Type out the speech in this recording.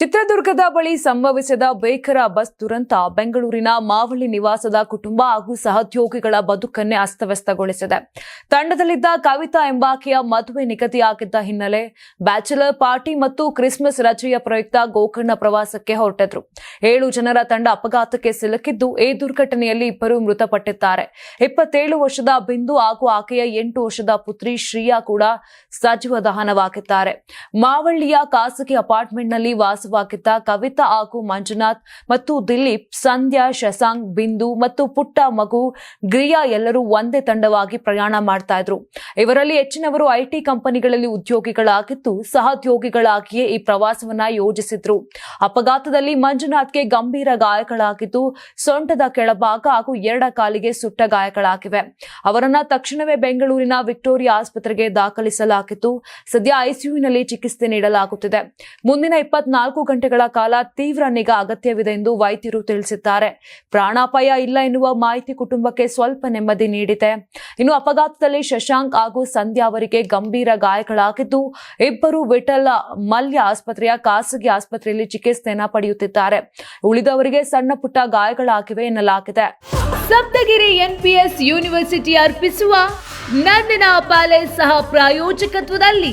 ಚಿತ್ರದುರ್ಗದ ಬಳಿ ಸಂಭವಿಸಿದ ಬೇಕರ ಬಸ್ ದುರಂತ ಬೆಂಗಳೂರಿನ ಮಾವಳ್ಳಿ ನಿವಾಸದ ಕುಟುಂಬ ಹಾಗೂ ಸಹೋದ್ಯೋಗಿಗಳ ಬದುಕನ್ನೇ ಅಸ್ತವ್ಯಸ್ತಗೊಳಿಸಿದೆ. ತಂಡದಲ್ಲಿದ್ದ ಕವಿತಾ ಎಂಬಾಕೆಯ ಮದುವೆ ನಿಗದಿಯಾಗಿದ್ದ ಹಿನ್ನೆಲೆ ಬ್ಯಾಚುಲರ್ ಪಾರ್ಟಿ ಮತ್ತು ಕ್ರಿಸ್ಮಸ್ ರಜೆಯ ಪ್ರಯುಕ್ತ ಗೋಕರ್ಣ ಪ್ರವಾಸಕ್ಕೆ ಹೊರಟಿದ್ರು. ಏಳು ಜನರ ತಂಡ ಅಪಘಾತಕ್ಕೆ ಸಿಲುಕಿದ್ದು ಈ ದುರ್ಘಟನೆಯಲ್ಲಿ ಇಬ್ಬರು ಮೃತಪಟ್ಟಿದ್ದಾರೆ. ಇಪ್ಪತ್ತೇಳು ವರ್ಷದ ಬಿಂದು ಹಾಗೂ ಆಕೆಯ ಎಂಟು ವರ್ಷದ ಪುತ್ರಿ ಶ್ರೀಯಾ ಕೂಡ ಸಜೀವ ದಹನವಾಗಿದ್ದಾರೆ. ಮಾವಳ್ಳಿಯ ಖಾಸಗಿ ಅಪಾರ್ಟ್ಮೆಂಟ್ನಲ್ಲಿ ವಾಸವಾಗಿದ್ದ ಕವಿತಾ ಹಾಗೂ ಮಂಜುನಾಥ್ ಮತ್ತು ದಿಲೀಪ್ ಸಂಧ್ಯಾ, ಶಶಾಂಕ್, ಬಿಂದು ಮತ್ತು ಪುಟ್ಟ ಮಗು ಗ್ರಿಯಾ ಎಲ್ಲರೂ ಒಂದೇ ತಂಡವಾಗಿ ಪ್ರಯಾಣ ಮಾಡ್ತಾ ಇದ್ರು. ಇವರಲ್ಲಿ ಹೆಚ್ಚಿನವರು ಐಟಿ ಕಂಪನಿಗಳಲ್ಲಿ ಉದ್ಯೋಗಿಗಳಾಗಿದ್ದು ಸಹೋದ್ಯೋಗಿಗಳಾಗಿಯೇ ಈ ಪ್ರವಾಸವನ್ನ ಯೋಜಿಸಿದ್ರು. ಅಪಘಾತದಲ್ಲಿ ಮಂಜುನಾಥ್ಗೆ ಗಂಭೀರ ಗಾಯಗಳಾಗಿದ್ದು ಸೊಂಟದ ಕೆಳಭಾಗ ಹಾಗೂ ಎರಡ ಕಾಲಿಗೆ ಸುಟ್ಟ ಗಾಯಗಳಾಗಿವೆ. ಅವರನ್ನ ತಕ್ಷಣವೇ ಬೆಂಗಳೂರಿನ ವಿಕ್ಟೋರಿಯಾ ಆಸ್ಪತ್ರೆಗೆ ದಾಖಲಿಸಲಾಗಿತ್ತು ಸದ್ಯ ಐಸಿಯುನಲ್ಲಿ ಚಿಕಿತ್ಸೆ ನೀಡಲಾಗುತ್ತಿದೆ. ಮುಂದಿನ ಇಪ್ಪತ್ನಾಲ್ಕು ಗಂಟೆಗಳ ಕಾಲ ತೀವ್ರ ನಿಗಾ ಅಗತ್ಯವಿದೆ ಎಂದು ವೈದ್ಯರು ತಿಳಿಸಿದ್ದಾರೆ. ಪ್ರಾಣಾಪಾಯ ಇಲ್ಲ ಎನ್ನುವ ಮಾಹಿತಿ ಕುಟುಂಬಕ್ಕೆ ಸ್ವಲ್ಪ ನೆಮ್ಮದಿ ನೀಡಿದೆ. ಇನ್ನು ಅಪಘಾತದಲ್ಲಿ ಶಶಾಂಕ್ ಹಾಗೂ ಸಂಧ್ಯಾ ಅವರಿಗೆ ಗಂಭೀರ ಗಾಯಗಳಾಗಿದ್ದು, ಇಬ್ಬರು ವಿಠಲ ಮಲ್ಯ ಆಸ್ಪತ್ರೆಯ ಖಾಸಗಿ ಆಸ್ಪತ್ರೆಯಲ್ಲಿ ಚಿಕಿತ್ಸೆಯನ್ನು ಪಡೆಯುತ್ತಿದ್ದಾರೆ. ಉಳಿದವರಿಗೆ ಸಣ್ಣ ಪುಟ್ಟ ಗಾಯಗಳಾಗಿವೆ ಎನ್ನಲಾಗಿದೆ. ಸಪ್ತಗಿರಿ ಎನ್ಪಿಎಸ್ ಯೂನಿವರ್ಸಿಟಿ ಅರ್ಪಿಸುವ ನಂದಿನ ಪ್ಯಾಲೇಸ್ ಸಹ ಪ್ರಾಯೋಜಕತ್ವದಲ್ಲಿ